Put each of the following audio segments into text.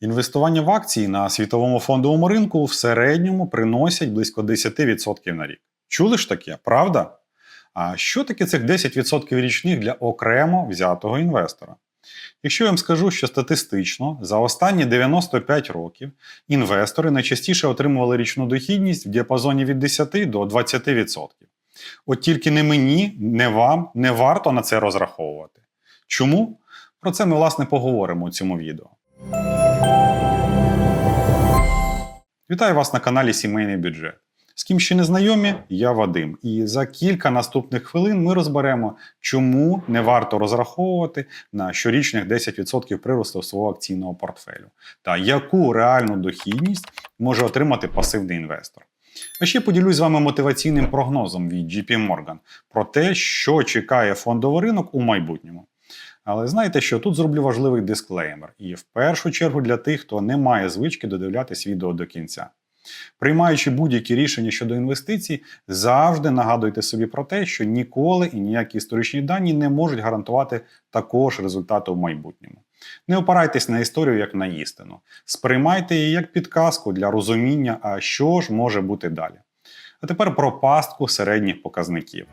Інвестування в акції на світовому фондовому ринку в середньому приносять близько 10% на рік. Чули ж таке, правда? А що таке цих 10% річних для окремо взятого інвестора? Якщо я вам скажу, що статистично за останні 95 років інвестори найчастіше отримували річну дохідність в діапазоні від 10 до 20%. От тільки не мені, не вам не варто на це розраховувати. Чому? Про це ми, власне, поговоримо у цьому відео. Вітаю вас на каналі Сімейний бюджет. З ким ще не знайомі, я Вадим. І за кілька наступних хвилин ми розберемо, чому не варто розраховувати на щорічних 10% приросту свого акційного портфелю та яку реальну дохідність може отримати пасивний інвестор. А ще поділюсь з вами мотиваційним прогнозом від JP Morgan про те, що чекає фондовий ринок у майбутньому. Але знаєте, що тут зроблю важливий дисклеймер, і в першу чергу для тих, хто не має звички додивлятись відео до кінця. Приймаючи будь-які рішення щодо інвестицій, завжди нагадуйте собі про те, що ніколи і ніякі історичні дані не можуть гарантувати такого ж результату в майбутньому. Не опирайтесь на історію як на істину. Сприймайте її як підказку для розуміння, а що ж може бути далі. А тепер про пастку середніх показників.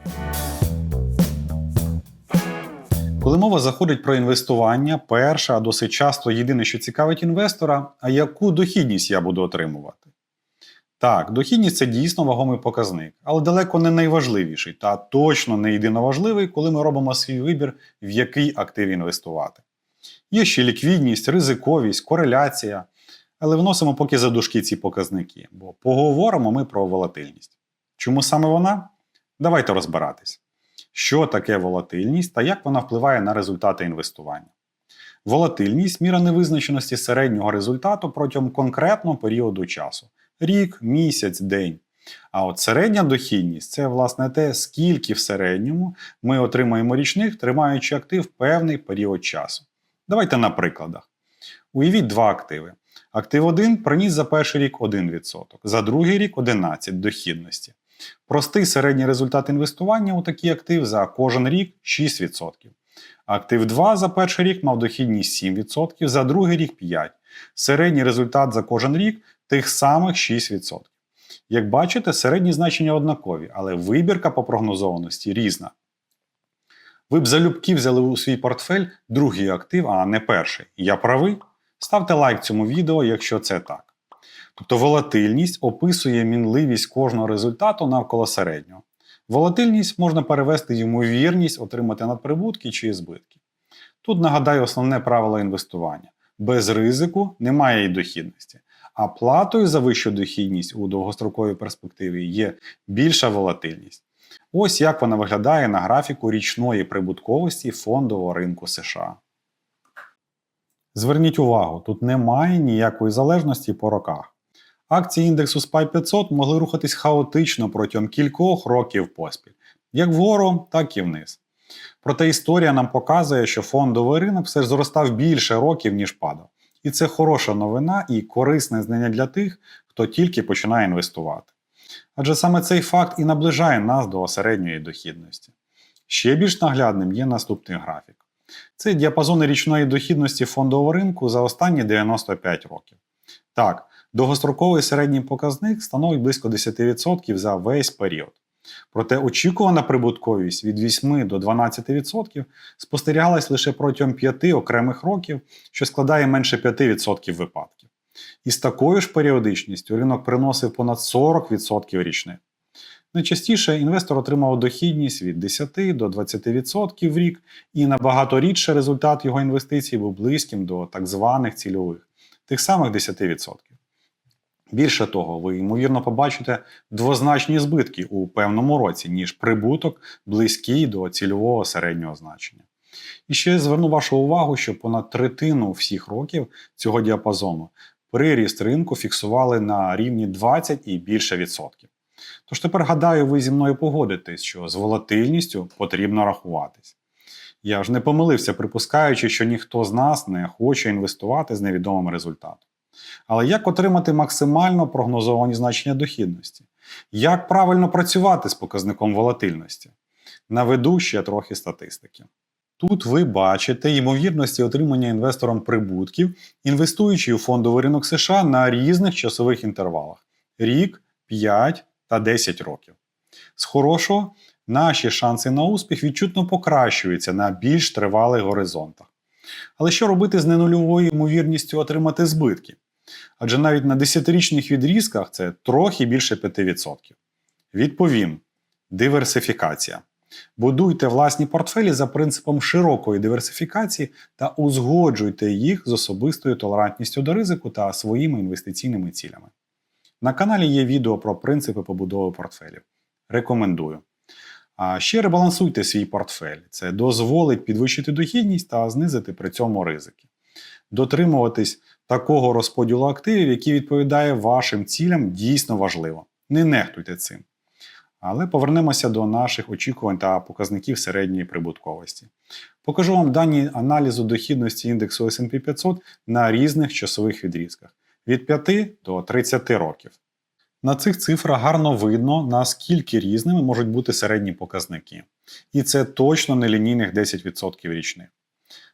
Коли мова заходить про інвестування, перша, а досить часто єдине, що цікавить інвестора, а яку дохідність я буду отримувати. Так, дохідність це дійсно вагомий показник, але далеко не найважливіший та точно не єдиноважливий, коли ми робимо свій вибір, в який актив інвестувати. Є ще ліквідність, ризиковість, кореляція, але вносимо поки за дужки ці показники, бо поговоримо ми про волатильність. Чому саме вона? Давайте розбиратись. Що таке волатильність та як вона впливає на результати інвестування. Волатильність міра невизначеності середнього результату протягом конкретного періоду часу рік, місяць, день. А от середня дохідність це власне те, скільки в середньому ми отримаємо річних, тримаючи актив певний період часу. Давайте на прикладах. Уявіть два активи. Актив 1 приніс за перший рік 1%, за другий рік 11% дохідності. Простий середній результат інвестування у такий актив за кожен рік 6%. Актив 2 за перший рік мав дохідність 7%, за другий рік 5%. Середній результат за кожен рік тих самих 6%. Як бачите, середні значення однакові, але вибірка по прогнозованості різна. Ви б залюбки взяли у свій портфель другий актив, а не перший. Я правий? Ставте лайк цьому відео, якщо це так. Тобто волатильність описує мінливість кожного результату навколо середнього. Волатильність можна перевести ймовірність отримати надприбутки чи збитки. Тут нагадаю основне правило інвестування: без ризику немає і дохідності. А платою за вищу дохідність у довгостроковій перспективі є більша волатильність. Ось як вона виглядає на графіку річної прибутковості фондового ринку США. Зверніть увагу, тут немає ніякої залежності по роках. Акції індексу SPY 500 могли рухатись хаотично протягом кількох років поспіль, як вгору, так і вниз. Проте історія нам показує, що фондовий ринок все ж зростав більше років, ніж падав. І це хороша новина і корисне знання для тих, хто тільки починає інвестувати. Адже саме цей факт і наближає нас до середньої дохідності. Ще більш наглядним є наступний графік. Це діапазони річної дохідності фондового ринку за останні 95 років. Так, довгостроковий середній показник становить близько 10% за весь період. Проте очікувана прибутковість від 8 до 12% спостерігалась лише протягом 5 окремих років, що складає менше 5% випадків. І з такою ж періодичністю ринок приносив понад 40% річних. Найчастіше інвестор отримав дохідність від 10 до 20% в рік, і набагато рідше результат його інвестицій був близьким до так званих цільових, тих самих 10%. Більше того, ви ймовірно побачите двозначні збитки у певному році, ніж прибуток близький до цільового середнього значення. І ще зверну вашу увагу, що понад третину всіх років цього діапазону приріст ринку фіксували на рівні 20 і більше відсотків. Тож тепер гадаю, ви зі мною погодитесь, що з волатильністю потрібно рахуватись. Я ж не помилився, припускаючи, що ніхто з нас не хоче інвестувати з невідомим результатом. Але як отримати максимально прогнозовані значення дохідності? Як правильно працювати з показником волатильності? Наведу ще трохи статистики. Тут ви бачите ймовірності отримання інвестором прибутків, інвестуючи у фондовий ринок США на різних часових інтервалах рік, 5 та 10 років. З хорошого наші шанси на успіх відчутно покращуються на більш тривалих горизонтах. Але що робити з ненульовою ймовірністю отримати збитки? Адже навіть на 10-річних відрізках це трохи більше 5%. Відповім: диверсифікація. Будуйте власні портфелі за принципом широкої диверсифікації та узгоджуйте їх з особистою толерантністю до ризику та своїми інвестиційними цілями. На каналі є відео про принципи побудови портфелів. Рекомендую. А ще ребалансуйте свій портфель. Це дозволить підвищити дохідність та знизити при цьому ризики. Дотримуватись такого розподілу активів, який відповідає вашим цілям, дійсно важливо. Не нехтуйте цим. Але повернемося до наших очікувань та показників середньої прибутковості. Покажу вам дані аналізу дохідності індексу SP 500 на різних часових відрізках від 5 до 30 років. На цих цифрах гарно видно, наскільки різними можуть бути середні показники. І це точно не лінійних 10% річних.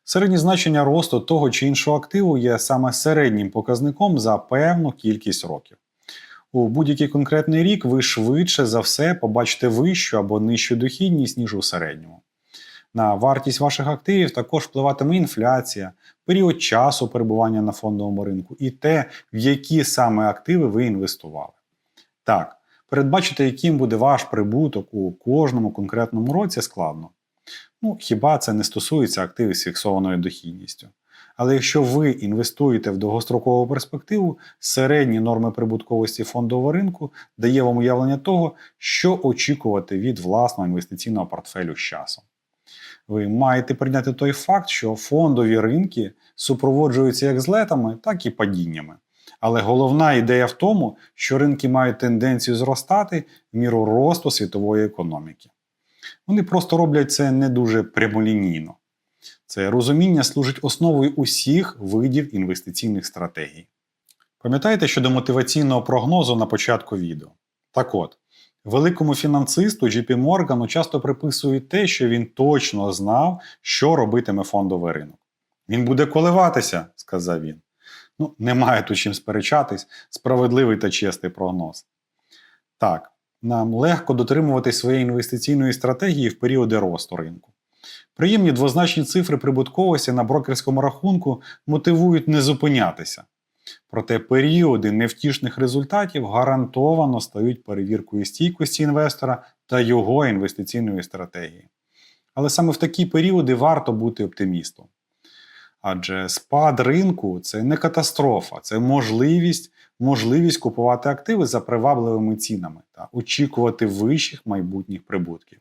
Середні значення росту того чи іншого активу є саме середнім показником за певну кількість років. У будь-який конкретний рік ви швидше за все побачите вищу або нижчу дохідність, ніж у середньому. На вартість ваших активів також впливатиме інфляція, період часу перебування на фондовому ринку і те, в які саме активи ви інвестували. Так, передбачити, яким буде ваш прибуток у кожному конкретному році, складно. Ну, хіба це не стосується активів з фіксованою дохідністю. Але якщо ви інвестуєте в довгострокову перспективу, середні норми прибутковості фондового ринку дає вам уявлення того, що очікувати від власного інвестиційного портфелю з часом. Ви маєте прийняти той факт, що фондові ринки супроводжуються як злетами, так і падіннями. Але головна ідея в тому, що ринки мають тенденцію зростати в міру росту світової економіки. Вони просто роблять це не дуже прямолінійно. Це розуміння служить основою усіх видів інвестиційних стратегій. Пам'ятаєте щодо мотиваційного прогнозу на початку відео? Так от, великому фінансисту JP Morgan часто приписують те, що він точно знав, що робитиме фондовий ринок. Він буде коливатися, сказав він. Ну, немає тут чим сперечатись, справедливий та чесний прогноз. Так, нам легко дотримувати своєї інвестиційної стратегії в періоди росту ринку. Приємні двозначні цифри прибутковості на брокерському рахунку мотивують не зупинятися. Проте періоди невтішних результатів гарантовано стають перевіркою стійкості інвестора та його інвестиційної стратегії. Але саме в такі періоди варто бути оптимістом. Адже спад ринку це не катастрофа, це можливість можливість купувати активи за привабливими цінами та очікувати вищих майбутніх прибутків.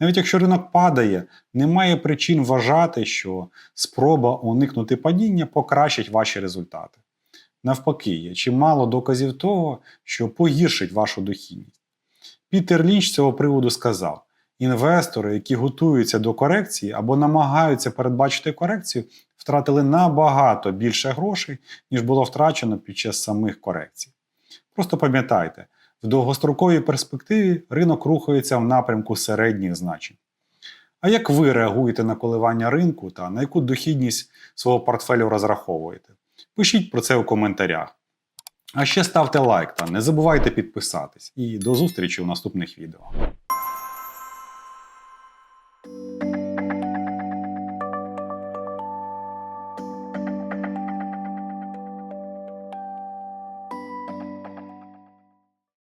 Навіть якщо ринок падає, немає причин вважати, що спроба уникнути падіння покращить ваші результати. Навпаки, є чимало доказів того, що погіршить вашу дохідність. Пітер Лінч з цього приводу сказав: інвестори, які готуються до корекції або намагаються передбачити корекцію, втратили набагато більше грошей, ніж було втрачено під час самих корекцій. Просто пам'ятайте, в довгостроковій перспективі ринок рухається в напрямку середніх значень. А як ви реагуєте на коливання ринку та на яку дохідність свого портфелю розраховуєте? Пишіть про це у коментарях. А ще ставте лайк та не забувайте підписатись. І до зустрічі у наступних відео.